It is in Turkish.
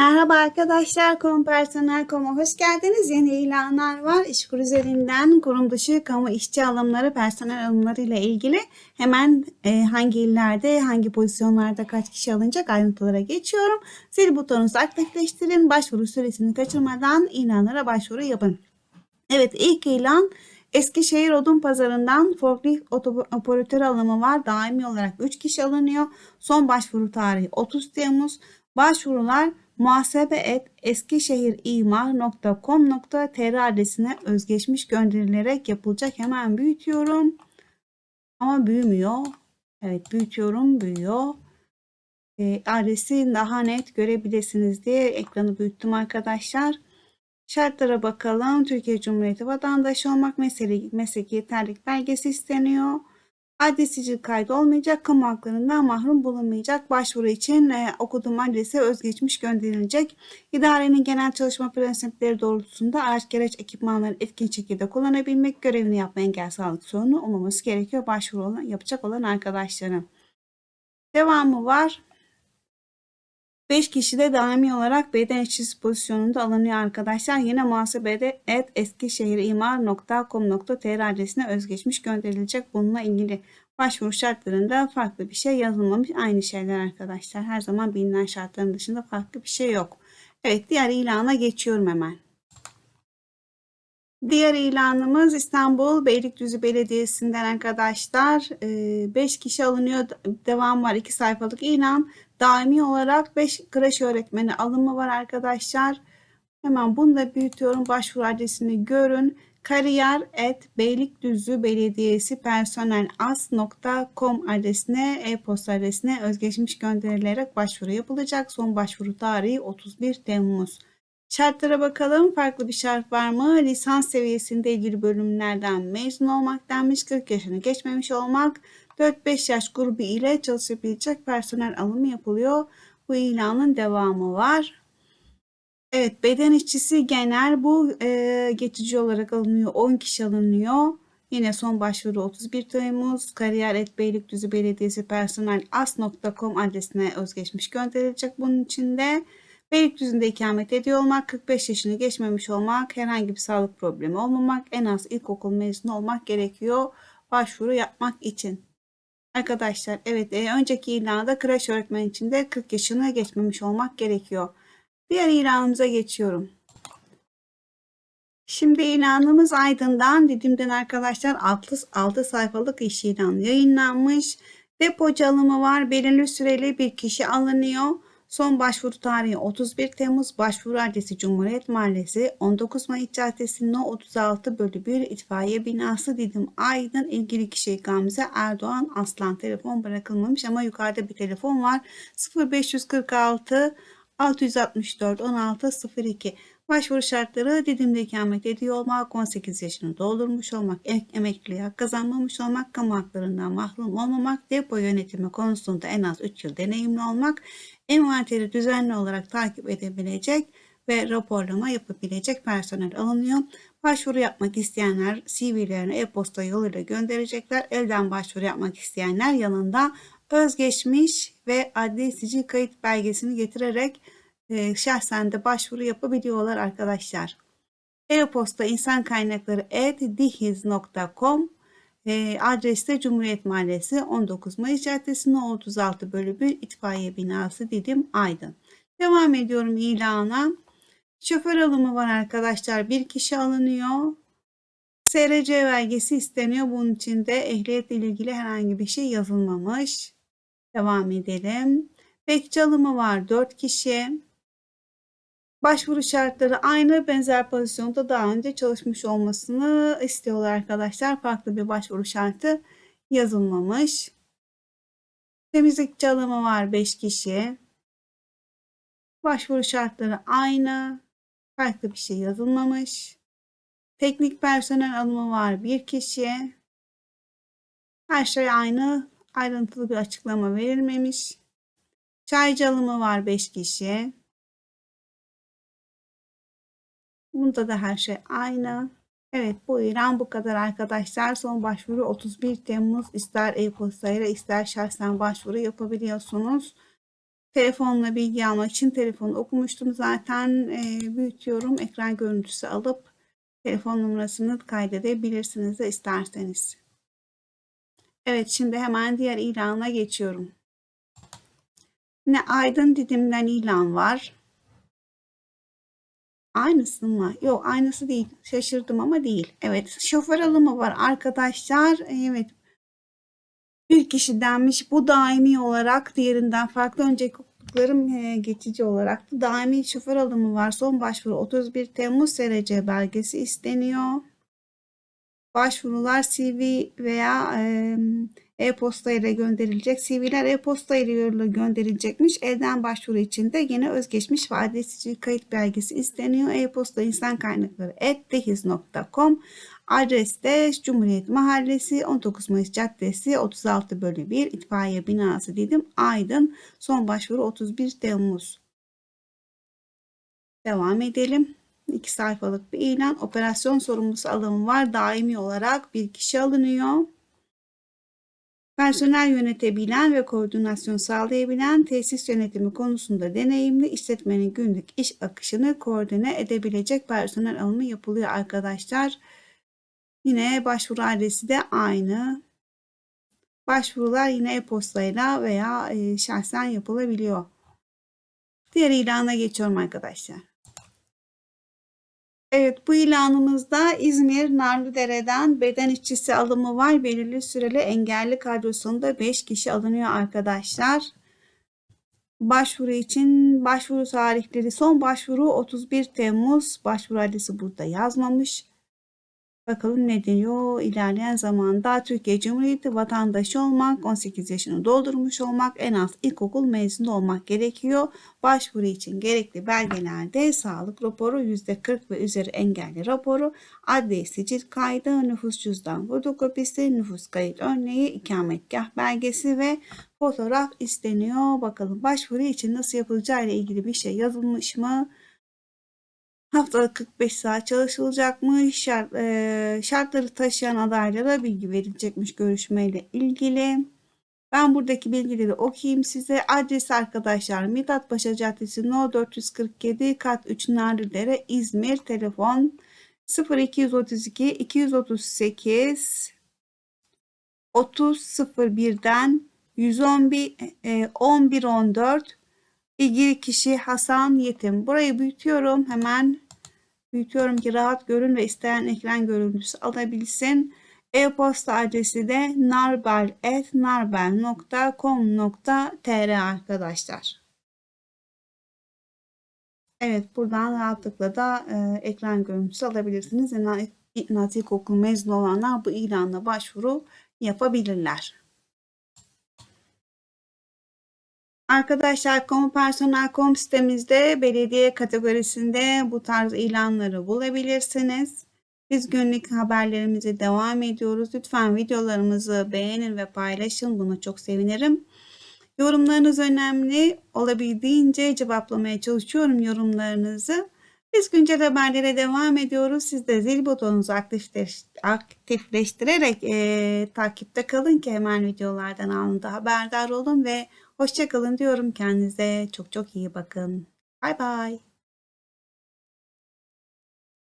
Merhaba arkadaşlar, Kurum Personel Kom'a hoş geldiniz. Yeni ilanlar var. İşkur üzerinden kurum dışı kamu işçi alımları, personel alımları ile ilgili hemen e, hangi illerde, hangi pozisyonlarda kaç kişi alınacak ayrıntılara geçiyorum. Zil butonunuzu aktifleştirin. Başvuru süresini kaçırmadan ilanlara başvuru yapın. Evet ilk ilan Eskişehir Odun Pazarı'ndan forklift operatörü alımı var. Daimi olarak 3 kişi alınıyor. Son başvuru tarihi 30 Temmuz. Başvurular muhasebe et eskişehirimar.com.tr adresine özgeçmiş gönderilerek yapılacak. Hemen büyütüyorum. Ama büyümüyor. Evet büyütüyorum. Büyüyor. E, adresi daha net görebilirsiniz diye ekranı büyüttüm arkadaşlar. Şartlara bakalım. Türkiye Cumhuriyeti vatandaşı olmak mesleki, mesleki yeterlilik belgesi isteniyor. Adresici kaydı olmayacak, kamu haklarından mahrum bulunmayacak. Başvuru için e, okuduğum adrese özgeçmiş gönderilecek. İdarenin genel çalışma prensipleri doğrultusunda araç gereç ekipmanları etkin şekilde kullanabilmek, görevini yapma engel sağlık sorunu olmaması gerekiyor. Başvuru olan, yapacak olan arkadaşlarım. Devamı var. 5 kişi de daimi olarak beden işçisi pozisyonunda alınıyor arkadaşlar. Yine muhasebede et eskişehirimar.com.tr adresine özgeçmiş gönderilecek. Bununla ilgili başvuru şartlarında farklı bir şey yazılmamış. Aynı şeyler arkadaşlar. Her zaman bilinen şartların dışında farklı bir şey yok. Evet diğer ilana geçiyorum hemen. Diğer ilanımız İstanbul Beylikdüzü Belediyesi'nden arkadaşlar. 5 kişi alınıyor. Devam var. 2 sayfalık ilan. Daimi olarak 5 kreş öğretmeni alımı var arkadaşlar. Hemen bunu da büyütüyorum. Başvuru adresini görün. Kariyer et Beylikdüzü Belediyesi personel as.com adresine e-posta adresine özgeçmiş gönderilerek başvuru yapılacak. Son başvuru tarihi 31 Temmuz. Şartlara bakalım. Farklı bir şart var mı? Lisans seviyesinde ilgili bölümlerden mezun olmak denmiş. 40 yaşını geçmemiş olmak. 4-5 yaş grubu ile çalışabilecek personel alımı yapılıyor. Bu ilanın devamı var. Evet beden işçisi genel bu e, geçici olarak alınıyor. 10 kişi alınıyor. Yine son başvuru 31 Temmuz. Kariyer et Beylikdüzü Belediyesi personel as.com adresine özgeçmiş gönderilecek bunun içinde. Beylikdüzü'nde ikamet ediyor olmak, 45 yaşını geçmemiş olmak, herhangi bir sağlık problemi olmamak, en az ilkokul mezunu olmak gerekiyor başvuru yapmak için. Arkadaşlar evet e, önceki ilanda kreş öğretmen için de 40 yaşını geçmemiş olmak gerekiyor. Diğer ilanımıza geçiyorum. Şimdi ilanımız Aydın'dan Didim'den arkadaşlar 6, 6 sayfalık iş ilanı yayınlanmış. Depocu alımı var. Belirli süreli bir kişi alınıyor. Son başvuru tarihi 31 Temmuz. Başvuru adresi Cumhuriyet Mahallesi 19 Mayıs Caddesi No 36 bölü 1 itfaiye binası Didim Aydın ilgili kişi Gamze Erdoğan Aslan telefon bırakılmamış ama yukarıda bir telefon var 0546 664 16 02 Başvuru şartları Didim'de ikamet ediyor olmak, 18 yaşını doldurmuş olmak, ek, emekliliğe hak kazanmamış olmak, kamu haklarından mahrum olmamak, depo yönetimi konusunda en az 3 yıl deneyimli olmak, envanteri düzenli olarak takip edebilecek ve raporlama yapabilecek personel alınıyor. Başvuru yapmak isteyenler CV'lerini e-posta yoluyla gönderecekler. Elden başvuru yapmak isteyenler yanında özgeçmiş ve adli sicil kayıt belgesini getirerek e, şahsen de başvuru yapabiliyorlar arkadaşlar. E-posta insan kaynakları dihiz.com e, adreste Cumhuriyet Mahallesi 19 Mayıs Caddesi No 36 bölü 1 itfaiye binası Didim Aydın. Devam ediyorum ilana. Şoför alımı var arkadaşlar. Bir kişi alınıyor. SRC belgesi isteniyor. Bunun için de ehliyetle ilgili herhangi bir şey yazılmamış. Devam edelim. Bekçi alımı var. 4 kişi. Başvuru şartları aynı benzer pozisyonda daha önce çalışmış olmasını istiyorlar arkadaşlar. Farklı bir başvuru şartı yazılmamış. Temizlikçi alımı var 5 kişi. Başvuru şartları aynı. Farklı bir şey yazılmamış. Teknik personel alımı var 1 kişi. Her şey aynı. Ayrıntılı bir açıklama verilmemiş. Çaycı alımı var 5 kişi. Bunda da her şey aynı. Evet bu ilan bu kadar arkadaşlar. Son başvuru 31 Temmuz ister e-postayla ister şahsen başvuru yapabiliyorsunuz. Telefonla bilgi almak için telefonu okumuştum zaten. Ee, büyütüyorum. Ekran görüntüsü alıp telefon numarasını kaydedebilirsiniz de isterseniz. Evet şimdi hemen diğer ilana geçiyorum. Yine Aydın Didim'den ilan var. Aynısı mı? Yok aynısı değil. Şaşırdım ama değil. Evet şoför alımı var arkadaşlar. Evet bir kişi denmiş. Bu daimi olarak diğerinden farklı önceki hukuklarım e, geçici olarak da daimi şoför alımı var. Son başvuru 31 Temmuz SRC belgesi isteniyor. Başvurular CV veya e-posta ile gönderilecek. CV'ler e-posta ile gönderilecekmiş. Elden başvuru için de yine özgeçmiş ve adresici kayıt belgesi isteniyor. E-posta insan kaynakları dehiz.com Adreste Cumhuriyet Mahallesi 19 Mayıs Caddesi 36 bölü 1 itfaiye binası dedim. Aydın son başvuru 31 Temmuz. Devam edelim. 2 sayfalık bir ilan. Operasyon sorumlusu alımı var. Daimi olarak bir kişi alınıyor. Personel yönetebilen ve koordinasyon sağlayabilen tesis yönetimi konusunda deneyimli işletmenin günlük iş akışını koordine edebilecek personel alımı yapılıyor arkadaşlar. Yine başvuru adresi de aynı. Başvurular yine e-postayla veya e, şahsen yapılabiliyor. Diğer ilana geçiyorum arkadaşlar. Evet bu ilanımızda İzmir Narlıdere'den beden işçisi alımı var. Belirli süreli engelli kadrosunda 5 kişi alınıyor arkadaşlar. Başvuru için başvuru tarihleri son başvuru 31 Temmuz. Başvuru adresi burada yazmamış. Bakalım ne diyor? İlerleyen zamanda Türkiye Cumhuriyeti vatandaşı olmak, 18 yaşını doldurmuş olmak, en az ilkokul mezunu olmak gerekiyor. Başvuru için gerekli belgelerde sağlık raporu, %40 ve üzeri engelli raporu, adli sicil kaydı, nüfus cüzdan fotokopisi, nüfus kayıt örneği, ikametgah belgesi ve fotoğraf isteniyor. Bakalım başvuru için nasıl yapılacağı ile ilgili bir şey yazılmış mı? Haftada 45 saat çalışılacakmış. Şart, e, şartları taşıyan adaylara bilgi verilecekmiş görüşmeyle ilgili. Ben buradaki bilgileri okuyayım size. Adres arkadaşlar Mithat Paşa Caddesi No 447 Kat 3 Narlıdere İzmir telefon 0232 238 3001'den 111 e, 1114 İlgili kişi Hasan Yetim. Burayı büyütüyorum. Hemen büyütüyorum ki rahat görün ve isteyen ekran görüntüsü alabilsin. E-posta adresi de narbel.narbel.com.tr arkadaşlar. Evet buradan rahatlıkla da e, ekran görüntüsü alabilirsiniz. İtnat Okul mezun olanlar bu ilanla başvuru yapabilirler. Arkadaşlar kamu personel.com sitemizde belediye kategorisinde bu tarz ilanları bulabilirsiniz. Biz günlük haberlerimize devam ediyoruz. Lütfen videolarımızı beğenin ve paylaşın. Buna çok sevinirim. Yorumlarınız önemli. Olabildiğince cevaplamaya çalışıyorum yorumlarınızı. Biz güncel haberlere devam ediyoruz. Siz de zil butonunuzu aktifleş, aktifleştirerek e, takipte kalın ki hemen videolardan anında haberdar olun ve Hoşçakalın diyorum kendinize. Çok çok iyi bakın. Bay bay.